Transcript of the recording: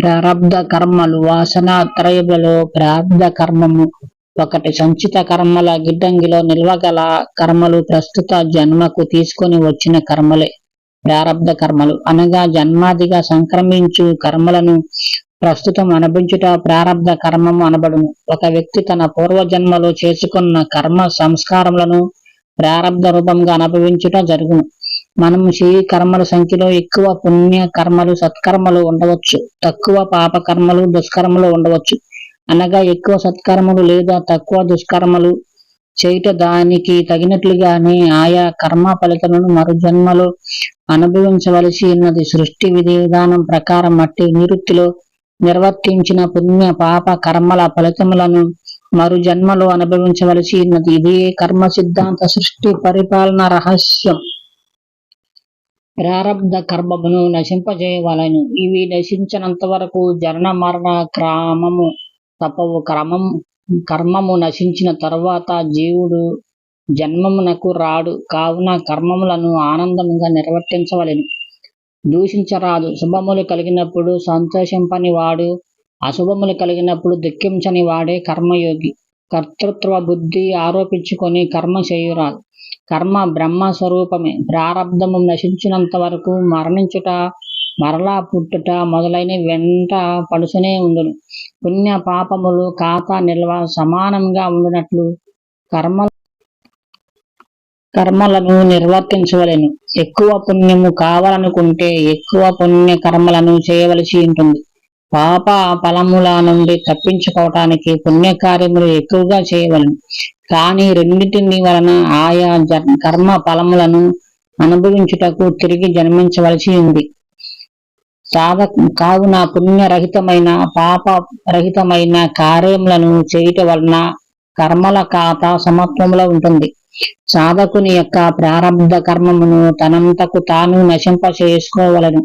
ప్రారంధ కర్మలు వాసన త్రయములలో ప్రారంధ కర్మము. ఒకటి సంచిత కర్మల గిడ్డంగిలో నిల్వగల కర్మలు ప్రస్తుత జన్మకు తీసుకొని వచ్చిన కర్మలే. ప్రారంధ కర్మలు. అనగా జన్మాదిగా సంక్రమించు కర్మలను ప్రస్తుతం అనుభవించుట ప్రారంధ కర్మము అనబడును. ఒక వ్యక్తి తన పూర్వజన్మలో చేసుకున్న కర్మ సంస్కారములను ప్రారంధ రూపంగా అనుభవించుట జరుగును. మనము చేయి కర్మల సంఖ్యలో ఎక్కువ పుణ్య కర్మలు సత్కర్మలు ఉండవచ్చు. తక్కువ పాప కర్మలు దుష్కర్మలు ఉండవచ్చు. అనగా ఎక్కువ సత్కర్మలు లేదా తక్కువ దుష్కర్మలు చేయుట దానికి తగినట్లుగానే ఆయా కర్మ ఫలితములను మరు జన్మలో అనుభవించవలసి ఉన్నది. సృష్టి విధి విధానం ప్రకారం మట్టి నివృత్తిలో నిర్వర్తించిన పుణ్య పాప కర్మల ఫలితములను మరు జన్మలో అనుభవించవలసి ఉన్నది. ఇదే కర్మ సిద్ధాంత సృష్టి పరిపాలన రహస్యం. ప్రారబ్ధ కర్మమును నశింపజేయవలను. ఇవి నశించినంత వరకు జనన మరణ క్రమము తప్పవు. క్రమం కర్మము నశించిన తరువాత జీవుడు జన్మమునకు రాడు. కావున కర్మములను ఆనందముగా నిర్వర్తించవలెను. దూషించరాదు. శుభములు కలిగినప్పుడు సంతోషింపని వాడు అశుభములు కలిగినప్పుడు దుఃఖించని వాడే కర్మయోగి. కర్తృత్వ బుద్ధి ఆరోపించుకొని కర్మ చేయురాదు కర్మ బ్రహ్మ స్వరూపమే. ప్రారబ్ధము నశించినంత వరకు మరణించుట మరలా పుట్టుట మొదలైన వెంట పడుసునే ఉండును. పుణ్య పాపములు ఖాతా నిల్వ సమానంగా ఉండినట్లు కర్మ కర్మలను నిర్వర్తించవలెను. ఎక్కువ పుణ్యము కావాలనుకుంటే ఎక్కువ పుణ్య కర్మలను చేయవలసి ఉంటుంది. పాప ఫలముల నుండి తప్పించుకోవటానికి పుణ్యకార్యములు ఎక్కువగా చేయవలను. కానీ రెండింటిని వలన ఆయా కర్మ ఫలములను అనుభవించుటకు తిరిగి జన్మించవలసి ఉంది. సాధ కావున పుణ్యరహితమైన పాప రహితమైన కార్యములను చేయటం వలన కర్మల ఖాత సమత్వంలో ఉంటుంది. సాధకుని యొక్క ప్రారంభ కర్మమును తనంతకు తాను నశింప చేసుకోవలను